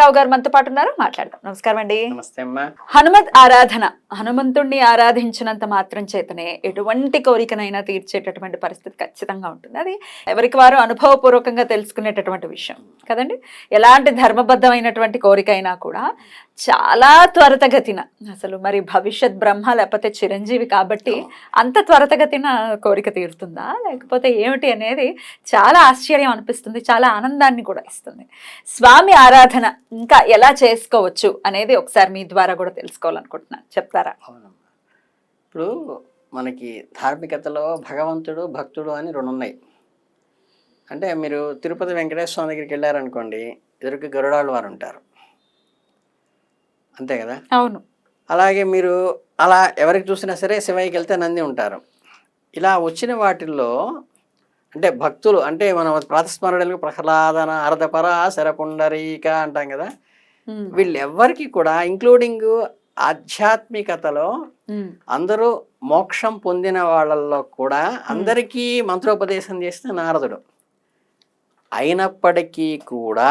గిరిరావు గారు మనతో పాటు ఉన్నారు. మాట్లాడదాం. నమస్కారం అండి. హనుమత్ ఆరాధన హనుమంతుణ్ణి ఆరాధించినంత మాత్రం చేతనే ఎటువంటి కోరికనైనా తీర్చేటటువంటి పరిస్థితి ఖచ్చితంగా ఉంటుంది. అది ఎవరికి వారు అనుభవపూర్వకంగా తెలుసుకునేటటువంటి విషయం. కదండి? ఎలాంటి ధర్మబద్ధమైనటువంటి కోరిక అయినా కూడా చాలా త్వరితగతిన. అసలు మరి భవిష్యత్ బ్రహ్మ లేకపోతే చిరంజీవి కాబట్టి అంత త్వరితగతిన కోరిక తీరుతుందా? లేకపోతే ఏమిటి అనేది చాలా ఆశ్చర్యం అనిపిస్తుంది చాలా ఆనందాన్ని కూడా ఇస్తుంది. స్వామి ఆరాధన ఇంకా ఎలా చేసుకోవచ్చు అనేది ఒకసారి మీ ద్వారా కూడా తెలుసుకోవాలనుకుంటున్నాను. చెప్తారా? అవునమ్మా. ఇప్పుడు మనకి ధార్మికతలో భగవంతుడు భక్తుడు అని రెండు ఉన్నాయి అంటే మీరు తిరుపతి వెంకటేశ్వర స్వామి దగ్గరికి వెళ్ళారనుకోండి ఎదురుకి గరుడాళ్ళు వారు ఉంటారు. అంతే కదా? అవును. అలాగే మీరు అలా ఎవరికి చూసినా సరే శివయ్యకి వెళ్తే నంది ఉంటారు. ఇలా వచ్చిన వాటిల్లో అంటే భక్తులు అంటే మనం ప్రాతస్మరణలు ప్రహ్లాదన అర్ధపర శరపుండరీక అంటాం కదా? వీళ్ళెవ్వరికి కూడా ఇంక్లూడింగ్ ఆధ్యాత్మికతలో అందరూ మోక్షం పొందిన వాళ్ళల్లో కూడా అందరికీ మంత్రోపదేశం చేసిన నారదుడు. అయినప్పటికీ కూడా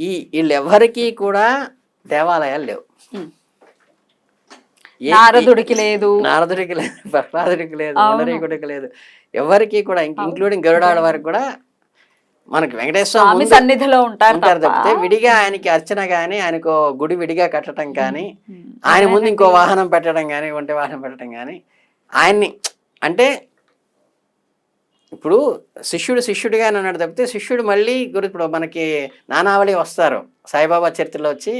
ఈ వీళ్ళెవ్వరికీ కూడా దేవాలయాలు లేవు. నారదుడికి లేదు. నారదుడికి లేదు ప్రహ్లాదుడికి లేదు అవును. పుండరీకుడికి లేదు. ఎవరికి కూడా ఇంక్లూడింగ్ గరుడాల వారికి కూడా మనకి వెంకటేశ్వర స్వామి సన్నిధిలో ఉంటారు ఉంటారు తప్ప. తప్పితే విడిగా ఆయనకి అర్చన కానీ ఆయనకు గుడి విడిగా కట్టడం కానీ ఆయన ముందు ఇంకో. వాహనం పెట్టడం కానీ ఒంటి వాహనం పెట్టడం కానీ ఆయన్ని అంటే ఇప్పుడు శిష్యుడు శిష్యుడిగా అన్నాడు తప్పితే శిష్యుడు మళ్ళీ గురు ఇప్పుడు మనకి నానావళి వస్తారు. సాయిబాబా చరిత్రలో వచ్చి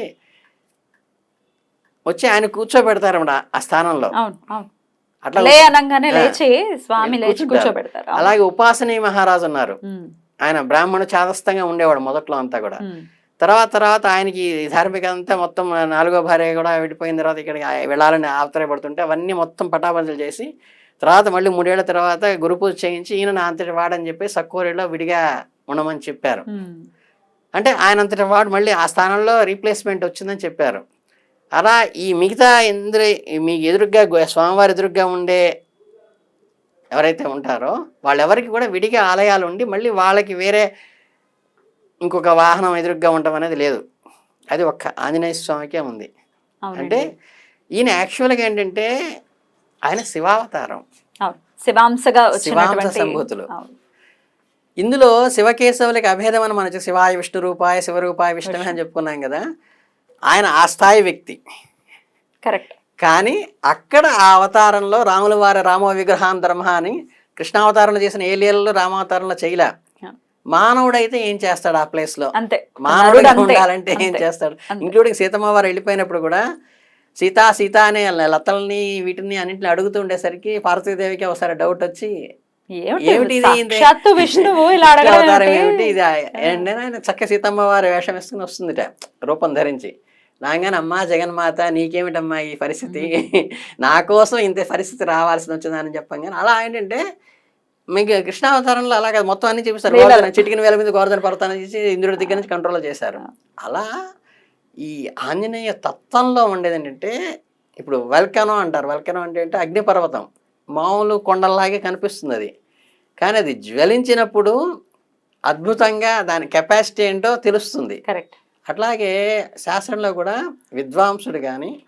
వచ్చి ఆయన కూర్చోబెడతారు ఆ స్థానంలో. అట్లా అనగానే. లేచి స్వామి లేచి. కూర్చోబెడతారు. అలాగే ఉపాసనీ మహారాజు ఉన్నారు. ఆయన బ్రాహ్మణ చాదస్తంగా ఉండేవాడు మొదట్లో అంతా కూడా. తర్వాత తర్వాత ఆయనకి ధార్మిక అంతా మొత్తం నాలుగో భార్య కూడా విడిపోయిన తర్వాత ఇక్కడికి వెళ్ళాలని ఆవతరపడుతుంటే అవన్నీ మొత్తం పటాబందలు చేసి తర్వాత మళ్ళీ మూడేళ్ళ తర్వాత గురు పూజ చేయించి ఈయన నా అంతటి వాడని చెప్పి సక్కూరిలో విడిగా ఉండమని చెప్పారు. అంటే ఆయన అంతటి వాడు మళ్ళీ ఆ స్థానంలో రీప్లేస్మెంట్ వచ్చిందని చెప్పారు. అలా ఈ మిగతా ఇంద్ర మీ ఎదురుగ్గా స్వామివారి ఎదురుగ్గా ఉండే ఎవరైతే ఉంటారో వాళ్ళెవరికి కూడా విడిగా ఆలయాలు ఉండి మళ్ళీ వాళ్ళకి వేరే ఇంకొక వాహనం ఎదురుగ్గా ఉండటం అనేది లేదు. అది ఒక్క ఆంజనేయ స్వామికే ఉంది. అంటే ఈయన యాక్చువల్గా ఏంటంటే ఆయన శివావతారం. శివాంశగా శివాంశ సంభూతులు. ఇందులో శివకేశవులకి అభేదం అని మనకి శివాయ విష్ణు రూపాయ శివరూపాయ విష్ణువే అని చెప్పుకున్నాం కదా. ఆయన ఆ స్థాయి వ్యక్తి. కరెక్ట్. కానీ అక్కడ ఆ అవతారంలో రాముల వారి రామ విగ్రహాన్ ధర్మ అని కృష్ణావతారంలో చేసిన ఏ లీలలో రామావతారంలో చేయలే. మానవుడైతే ఏం చేస్తాడు ఆ ప్లేస్లో అంతే. మానవుడు. ఉండాలంటే ఏం. చేస్తాడు. ఇంక్లూడింగ్ సీతమ్మ వారు వెళ్ళిపోయినప్పుడు కూడా సీతా సీత అనే లతల్ని వీటిని అన్నింటిని అడుగుతూ ఉండేసరికి పార్వతీదేవికి ఒకసారి డౌట్ వచ్చి ఏమిటి విష్ణువు అవతారం ఏమిటి? ఇది? ఆయన చక్క సీతమ్మ వారి వేషం వేసుకుని వస్తుందిట రూపం ధరించి. నాగానే అమ్మా జగన్మాత నీకేమిటమ్మా ఈ పరిస్థితి? నా కోసం ఇంత పరిస్థితి రావాల్సి వచ్చిందని చెప్పంగానే అలా ఏంటంటే మీకు కృష్ణావతారంలో అలా కాదు మొత్తం అన్ని చూపిస్తారు. చిటికిన వేల మీద గోవర్ధన పర్వతాన్ని చేసి ఇంద్రుడి దగ్గర నుంచి కంట్రోల్ చేశారు. అలా ఈ ఆంజనేయ తత్వంలో ఉండేది ఏంటంటే ఇప్పుడు వెల్కనో అంటారు. వెల్కనో అంటే ఏంటంటే అగ్నిపర్వతం. మామూలు కొండల్లాగే కనిపిస్తుంది అది. కానీ అది జ్వలించినప్పుడు అద్భుతంగా దాని కెపాసిటీ ఏంటో తెలుస్తుంది. కరెక్ట్ అట్లాగే శాస్త్రంలో కూడా విద్వాంసుడు కానీ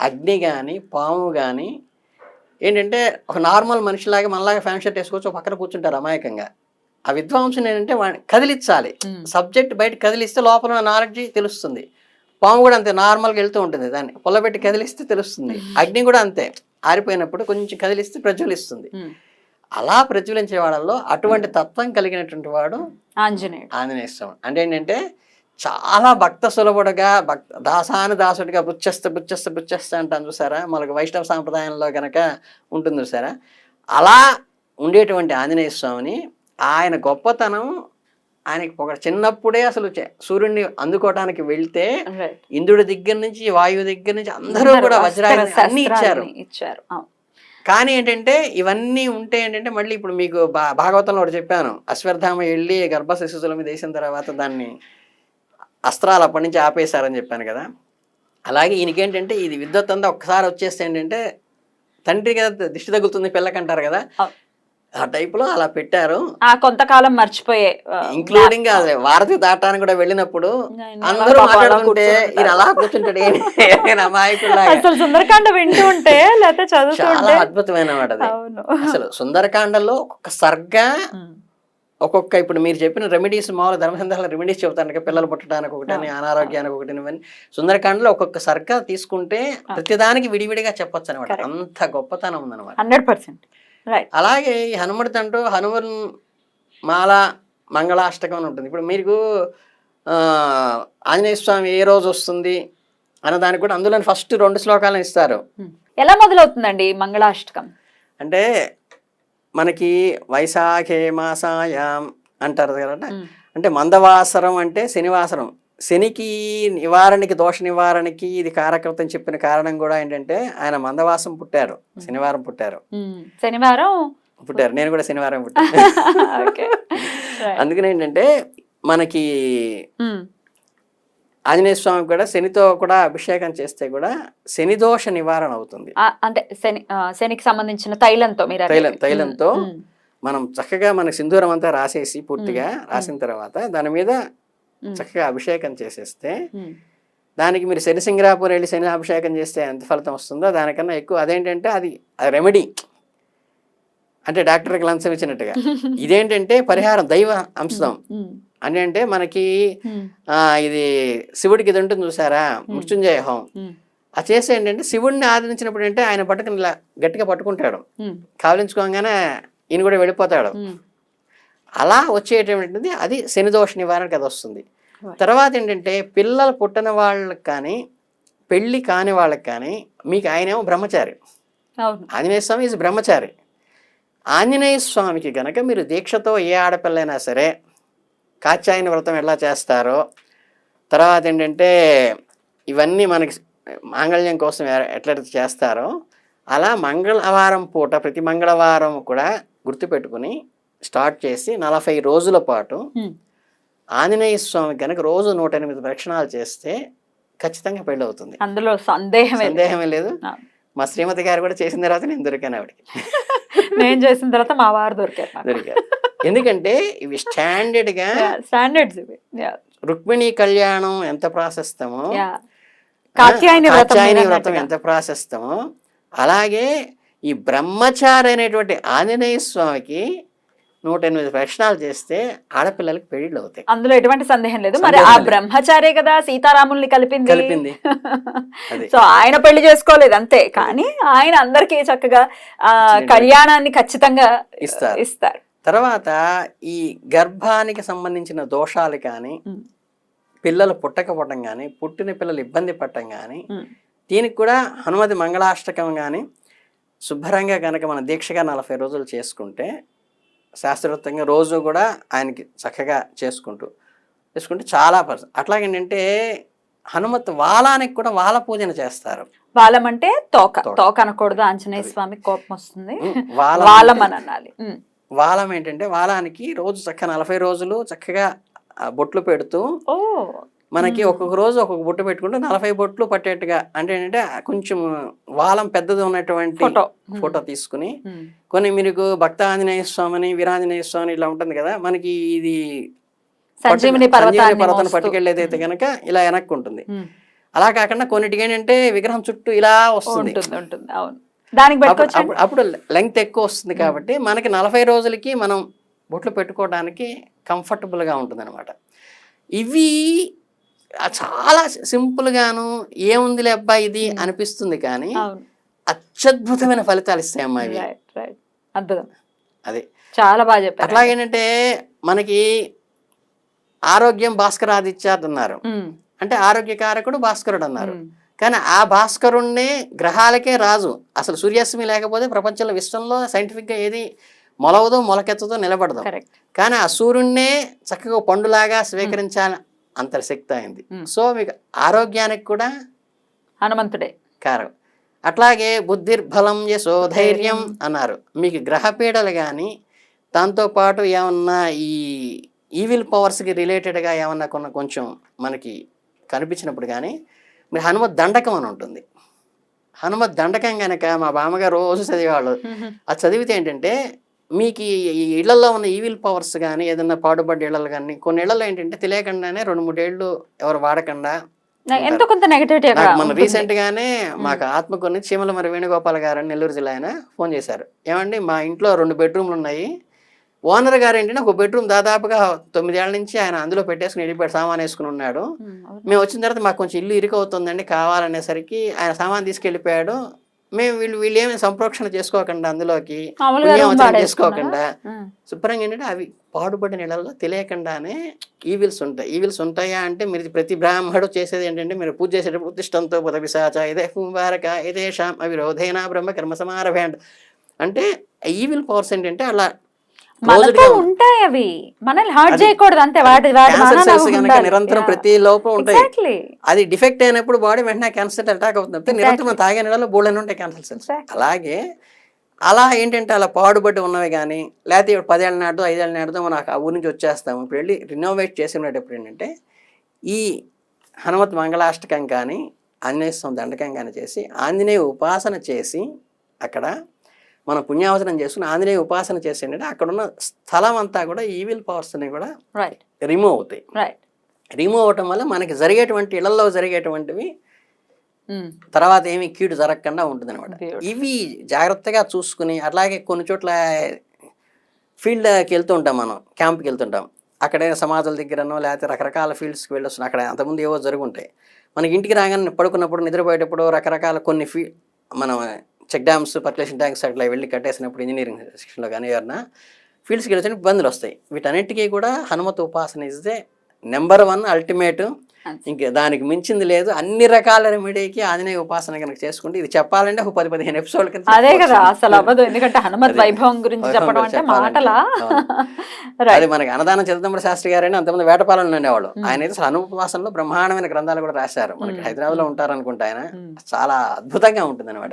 అగ్ని కానీ పాము కానీ ఏంటంటే ఒక నార్మల్ మనిషిలాగా మనలాగా ఫ్యాన్ షర్ట్ వేసుకోవచ్చు ఒక పక్కన కూర్చుంటారు అమాయకంగా. ఆ విద్వాంసుని ఏంటంటే వాడిని కదిలించాలి. సబ్జెక్ట్ బయట కదిలిస్తే లోపల ఉన్న నాలెడ్జ్ తెలుస్తుంది. పాము కూడా అంతే నార్మల్గా వెళ్తూ ఉంటుంది దాన్ని. పొల్లబెట్టి కదిలిస్తే తెలుస్తుంది. అగ్ని కూడా అంతే. ఆరిపోయినప్పుడు కొంచెం కదిలిస్తే ప్రజ్వలిస్తుంది. అలా ప్రజ్వలించే వాళ్ళలో అటువంటి తత్వం కలిగినటువంటి వాడు ఆంజనేయుడు. ఆంజనేయ స్వామి. అంటే ఏంటంటే చాలా భక్త సులభుడుగా భక్త దాసాని దాసుడిగా బుచ్చేస్తే బుచ్చేస్తే బుచ్చేస్తే అంటాను చూసారా? మనకు వైష్ణవ సాంప్రదాయంలో కనుక ఉంటుంది చూసారా? అలా ఉండేటువంటి ఆంజనేయ స్వామిని ఆయన గొప్పతనం ఆయనకి ఒక చిన్నప్పుడే అసలు సూర్యుడిని అందుకోవడానికి వెళ్తే. ఇంద్రుడి దగ్గర నుంచి వాయువు దగ్గర నుంచి అందరూ కూడా వజ్రాలు అస్త్ర అన్ని ఇచ్చారు. ఇచ్చారు. కానీ ఏంటంటే ఇవన్నీ ఉంటే ఏంటంటే మళ్ళీ ఇప్పుడు మీకు భా భాగవతంలో ఒకటి చెప్పాను. అశ్వత్థామ వెళ్ళి గర్భ శిశువుల మీద వేసిన తర్వాత దాన్ని అస్త్రాలు అప్పటి నుంచి ఆపేశారని చెప్పాను కదా అలాగే ఈయనకేంటంటే ఇది విద్యుత్ అంతా ఒక్కసారి వచ్చేస్తే ఏంటంటే తండ్రి కదా దిష్టి తగులుతుంది పిల్లకి అంటారు కదా. ఆ టైపులో అలా పెట్టారు ఆ కొంతకాలం మర్చిపోయే ఇంక్లూడింగ్ అదే వారధి దాటానికి కూడా వెళ్ళినప్పుడు అందరూ కూర్చుంటారు. ఈయన అలా కూర్చుంటాడు అసలు సుందరకాండ వింటూ ఉంటే లేకపోతే చాలా ఉంటే అద్భుతమైన మాట అసలు సుందరకాండలో ఒక్కొక్క సర్గ. ఒక్కొక్క ఇప్పుడు మీరు చెప్పిన రెమెడీస్ మామూలు ధర్మసంధాల రెమెడీస్ చెబుతాను పిల్లలు పుట్టడానికి ఒకటని అనారోగ్యానికి ఒకటి ఇవన్నీ. సుందరకాండలో ఒక్కొక్క సర్గ తీసుకుంటే ప్రతిదానికి విడివిడిగా చెప్పొచ్చు అనమాట. అంత గొప్పతనం ఉందన్నమాట. Hundred percent. అలాగే ఈ హనుమతి అంటూ హనుమన్ మాల మంగళాష్టకం అని ఉంటుంది. ఇప్పుడు మీకు ఆ, ఆంజనేయ స్వామి ఏ రోజు వస్తుంది అన్న దానికి కూడా అందులో ఫస్ట్ రెండు శ్లోకాలను ఇస్తారు. ఎలా మొదలవుతుందండి మంగళాష్టకం? అంటే మనకి వైశాఖే మాసాయాం అంటారు కదా. అంటే మందవాసరం అంటే శనివాసరం. శనికి నివారణకి దోష నివారణకి ఇది కారకృతం చెప్పిన కారణం కూడా ఏంటంటే ఆయన మందవాసం పుట్టారు. శనివారం పుట్టారు. శనివారం పుట్టారు. నేను కూడా శనివారం పుట్టాను. అందుకని ఏంటంటే మనకి. ఆంజనేయ స్వామి కూడా శనితో కూడా అభిషేకం చేస్తే కూడా శని దోష నివారణ అవుతుంది అంటే శని శనికి సంబంధించిన తైలంతో మీరు. తైలం తైలంతో. మనం చక్కగా మన సింధూరం అంతా రాసేసి పూర్తిగా రాసిన తర్వాత దాని మీద. చక్కగా అభిషేకం చేసేస్తే. దానికి మీరు శని సింగరాపూర్ వెళ్ళి శని అభిషేకం చేస్తే ఎంత ఫలితం వస్తుందో దానికన్నా ఎక్కువ అదేంటంటే అది రెమెడీ అంటే డాక్టర్కి లంచం ఇచ్చినట్టుగా ఇదేంటంటే పరిహారం దైవ అంశం. అని అంటే మనకి ఇది శివుడికి ఇది ఉంటుంది చూసారా? మృత్యుంజయ ఉమ్. ఆ చేస్తే ఏంటంటే శివుడిని ఆదరించినప్పుడు అంటే ఆయన పట్టుకుని ఇలా గట్టిగా పట్టుకుంటాడు. కావలించుకోగానే ఈయన కూడా వెళ్ళిపోతాడు. అలా వచ్చేటటువంటిది అది శని దోష నివారణకి అది వస్తుంది. తర్వాత ఏంటంటే పిల్లలు పుట్టిన వాళ్ళకి కానీ పెళ్ళి కాని వాళ్ళకి కానీ మీకు ఆయనేమో బ్రహ్మచారి. ఆంజనేయ స్వామి ఈజ్ బ్రహ్మచారి. ఆంజనేయ స్వామికి గనక మీరు దీక్షతో ఏ ఆడపిల్లైనా సరే కాత్యాయన వ్రతం ఎలా చేస్తారో తర్వాత ఏంటంటే ఇవన్నీ మనకి మాంగళ్యం కోసం ఎట్లయితే చేస్తారో అలా మంగళవారం పూట ప్రతి మంగళవారం కూడా గుర్తుపెట్టుకుని స్టార్ట్ చేసి నలభై రోజుల పాటు. ఆంజనేయ స్వామి కనుక రోజు నూట ఎనిమిది ప్రక్షణాలు చేస్తే ఖచ్చితంగా పెళ్ళి అవుతుంది అందులో సందేహమే లేదు. సందేహమే లేదు. మా శ్రీమతి గారు కూడా చేసిన తర్వాత నేను దొరికాను ఆవిడకి నేను చేసిన తర్వాత మా వారు దొరికారు. దొరికారు ఎందుకంటే ఇవి స్టాండర్డ్గా Yeah, రుక్మిణి కళ్యాణం ఎంత ప్రాశస్తమో. కాత్యాయని వ్రతం. ఎంత ప్రాశస్తమో అలాగే ఈ బ్రహ్మచారి అనేటువంటి ఆంజనేయ స్వామికి నూట ఎనిమిది ప్రశ్నలు చేస్తే ఆడపిల్లలకి పెళ్ళిళ్ళు అవుతాయి అందులో ఎటువంటి సందేహం లేదు మరి ఆ. బ్రహ్మచారే కదా సీతారాముల్ని కలిపింది కలిపింది. సో ఆయన పెళ్ళి చేసుకోలేదు అంతే కానీ ఆయన అందరికీ చక్కగా ఆ కళ్యాణాన్ని ఖచ్చితంగా ఇస్తారు. ఇస్తారు తర్వాత ఈ గర్భానికి సంబంధించిన దోషాలు కానీ. పిల్లలు పుట్టకపోవటం కానీ పుట్టిన పిల్లలు ఇబ్బంది పడటం కానీ. దీనికి కూడా హనుమతి మంగళాష్టకం కానీ శుభ్రంగా కనుక మన దీక్షగా నలభై రోజులు చేసుకుంటే శాస్త్రోక్తంగా రోజు కూడా ఆయనకి చక్కగా చేసుకుంటూ చేసుకుంటే చాలా పర్స అట్లాగేంటంటే హనుమత్ వాలానికి కూడా వాల పూజన చేస్తారు వాలం అంటే తోక తోక. అనకూడదు ఆంజనేయ స్వామి కోపం వస్తుంది వాలం అని అనాలి. వాలం ఏంటంటే వాలానికి రోజు చక్కగా నలభై రోజులు చక్కగా బొట్లు పెడుతూ మనకి ఒక్కొక్క రోజు ఒక్కొక్క బొట్టు పెట్టుకుంటే నలభై బొట్లు పట్టేట్టుగా అంటే ఏంటంటే కొంచెం వాలం పెద్దది ఉన్నటువంటి ఫోటో. ఫోటో తీసుకుని. కొన్ని మీకు భక్త ఆంజనేయ స్వామిని వీరాంజనేయ స్వామి ఇలా ఉంటుంది కదా మనకి ఇది సంజీవిని సంజీవని పర్వతాన్ని. పట్టుకెళ్ళేదైతే కనుక ఇలా వెనక్కి ఉంటుంది. అలా కాకుండా కొన్నిటికి ఏంటంటే విగ్రహం చుట్టూ ఇలా వస్తుంది. ఉంటుంది. అవును. దానికి అప్పుడు పెట్టుకోవచ్చు అప్పుడు- అప్పుడు లెంగ్త్ ఎక్కువ వస్తుంది కాబట్టి మనకి నలభై రోజులకి మనం బొట్లు పెట్టుకోవడానికి comfortable గా ఉంటుంది అనమాట ఇవి చాలా simple గాను ఏముందిలే అబ్బాయి ఇది అనిపిస్తుంది కానీ అత్యద్భుతమైన ఫలితాలు ఇస్తాయి అమ్మా ఇవి. రైట్ రైట్ అద్భుతం. అది. చాలా బాగా చెప్పారు. అట్లాగేంటంటే మనకి ఆరోగ్యం భాస్కరాదిత్యాత్ అన్నారు. అంటే ఆరోగ్యకారకుడు భాస్కరుడు అన్నారు. కానీ ఆ భాస్కరుణ్ణి గ్రహాలకే రాజు. అసలు సూర్యాస్తమి లేకపోతే ప్రపంచంలో విశ్వంలో సైంటిఫిక్గా ఏది మొలవదో మొలకెత్తదో నిలబడదు. కానీ ఆ సూర్యున్నే చక్కగా పండులాగా స్వీకరించాలి అంత శక్తి అయింది. Hmm. సో మీకు ఆరోగ్యానికి కూడా హనుమంతుడే. కారకం. అట్లాగే బుద్ధిర్బలం యశో ధైర్యం అన్నారు. మీకు గ్రహపీడలు కానీ దాంతోపాటు ఏమన్నా ఈ ఈవిల్ పవర్స్కి రిలేటెడ్గా ఏమన్నా కొన్న కొంచెం మనకి కనిపించినప్పుడు కానీ మీరు హనుమత్ దండకం అని ఉంటుంది. హనుమత్ దండకం కనుక మా బామ్మగారు రోజు చదివేవాళ్ళు. అది చదివితే ఏంటంటే మీకు ఈ- ఇళ్ళలో ఉన్న ఈవిల్ పవర్స్ కానీ ఏదైనా పాడుబడ్డ ఇళ్ళలు కానీ కొన్ని ఇళ్ళలో ఏంటంటే తెలియకుండానే రెండు మూడేళ్ళు ఎవరు వాడకుండా ఎంతో కొంత నెగటివిటీ మన. రీసెంట్ గానే మాకు ఆత్మకొని చీమల మరి వేణుగోపాల్ గారు నెల్లూరు జిల్లా ఆయన ఫోన్ చేశారు. ఏమండి మా ఇంట్లో రెండు బెడ్రూమ్లు ఉన్నాయి. ఓనర్ గారు ఏంటంటే ఒక బెడ్రూమ్ దాదాపుగా తొమ్మిదేళ్ళ నుంచి ఆయన అందులో పెట్టేసుకుని వెళ్ళిపోయాడు సామాన్ వేసుకుని ఉన్నాడు. మేము వచ్చిన తర్వాత మాకు కొంచెం ఇల్లు ఇరుకు అవుతుందండి కావాలనేసరికి ఆయన సామాన్ తీసుకెళ్ళిపోయాడు. మేము వీళ్ళు వీళ్ళు ఏమి సంప్రోక్షణ చేసుకోకుండా అందులోకి? చేసుకోకుండా. శుభ్రంగా ఏంటంటే అవి పాడుపడిన నెలల్లో తెలియకుండానే ఈవిల్స్ ఉంటాయి. ఈవిల్స్ ఉంటాయా అంటే మీరు ప్రతి బ్రాహ్మడు చేసేది ఏంటంటే మీరు పూజ చేసేటప్పుడు ఉత్తిష్టంతో పుత పిశాచ ఇదే కుంభారక ఇదేషాం అవిరోధేనా బ్రహ్మ కర్మ సమారభే అంట అంటే ఈవిల్ పవర్స్ ఏంటంటే అలా మనతో ఉంటాయి. అవి మనల్ని హార్ట్ అది చేయకూడదు అంతే వాటి. నిరంతరం. ప్రతి లోపం ఉంటాయి. అది డిఫెక్ట్ అయినప్పుడు బాడీ వెంటనే క్యాన్సర్ అటాక్ అవుతుంది నిరంతరం తాగే నెలలో బోల్డెన్ ఉంటాయి క్యాన్సర్ సెల్స్. అలాగే అలా ఏంటంటే అలా పాడుబడి ఉన్నవి కానీ లేకపోతే ఇప్పుడు పదేళ్ళ నాటితో ఐదేళ్ళ నాటితో మనం ఆ ఊరి నుంచి వచ్చేస్తాము ఇప్పుడు వెళ్ళి రినోవేట్ చేసినప్పుడు ఏంటంటే ఈ హనుమత్ మంగళాష్టకం కానీ ఆంజనేయ స్వామి దండకం కానీ చేసి ఆంజనేయ ఉపాసన చేసి అక్కడ మనం పుణ్యావసనం చేసుకుని ఆంజనేయ ఉపాసన చేసి ఏంటంటే అక్కడ ఉన్న స్థలం అంతా కూడా ఈవిల్ పవర్స్ని కూడా రైట్ రిమూవ్ అవుతాయి. రైట్ రిమూవ్ అవటం వల్ల మనకి జరిగేటువంటి ఇళ్ళలో జరిగేటువంటివి ఉమ్, తర్వాత ఏమి కీడు జరగకుండా ఉంటుంది అనమాట. ఇవి జాగ్రత్తగా చూసుకుని అట్లాగే కొన్ని చోట్ల ఫీల్డ్కి వెళ్తూ ఉంటాం మనం క్యాంప్కి వెళ్తుంటాం అక్కడే సమాజాల దగ్గరనో లేకపోతే రకరకాల ఫీల్డ్స్కి వెళ్ళొస్తున్నాం అక్కడ అంతకుముందు ఏవో జరుగుంటాయి. మనకి ఇంటికి రాగానే పడుకున్నప్పుడు నిద్రపోయేటప్పుడు రకరకాల కొన్ని ఫీ మనం చెక్ డ్యామ్స్ పర్కులేషన్ ట్యాంక్స్ అట్లా వెళ్ళి కట్టేసినప్పుడు ఇంజనీరింగ్ సెక్షన్లో కానీ ఎవరన్నా ఫీల్డ్స్కి వెళ్ళి ఇబ్బందులు వస్తాయి వీటన్నిటికీ కూడా హనుమత ఉపాసన ఇస్తే నెంబర్ వన్ అల్టిమేట్ ఇంక దానికి మించింది లేదు. అన్ని రకాల రెమెడీకి ఆంజనేయ ఉపాసన కనుక చేసుకుంటే ఇది చెప్పాలంటే ఒక పది పదిహేను ఎపిసోడ్ కింద అదే కదా. అసలు అవ్వదు. ఎందుకంటే హనుమత్. వైభవం గురించి చెప్పడం అంటే. మాటలా? అది మనకి అన్నదానం చిదంబర శాస్త్రి గారని అంతమంది వేటపాలన ఉండేవాళ్ళు. ఆయన అయితే అసలు అనుపవాసంలో బ్రహ్మాండమైన గ్రంథాలు కూడా రాశారు. మనకి హైదరాబాద్లో ఉంటారు అనుకుంటా ఆయన. చాలా అద్భుతంగా ఉంటుంది అనమాట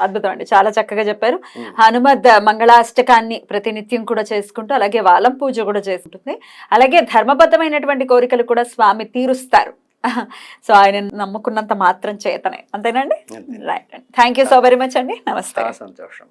అద్భుతం అండి. చాలా చక్కగా చెప్పారు. హనుమద్ మంగళాష్టకాన్ని ప్రతినిత్యం కూడా చేసుకుంటూ అలాగే వాలం పూజ కూడా చేసుకుంటుంది. అలాగే ధర్మబద్ధమైనటువంటి కోరికలు కూడా స్వామి తీరుస్తారు. సో ఆయన నమ్ముకున్నంత మాత్రం చేతనే. అంతేనండి. అంతే. Right thank you so very much అండి. నమస్తే. సంతోషం.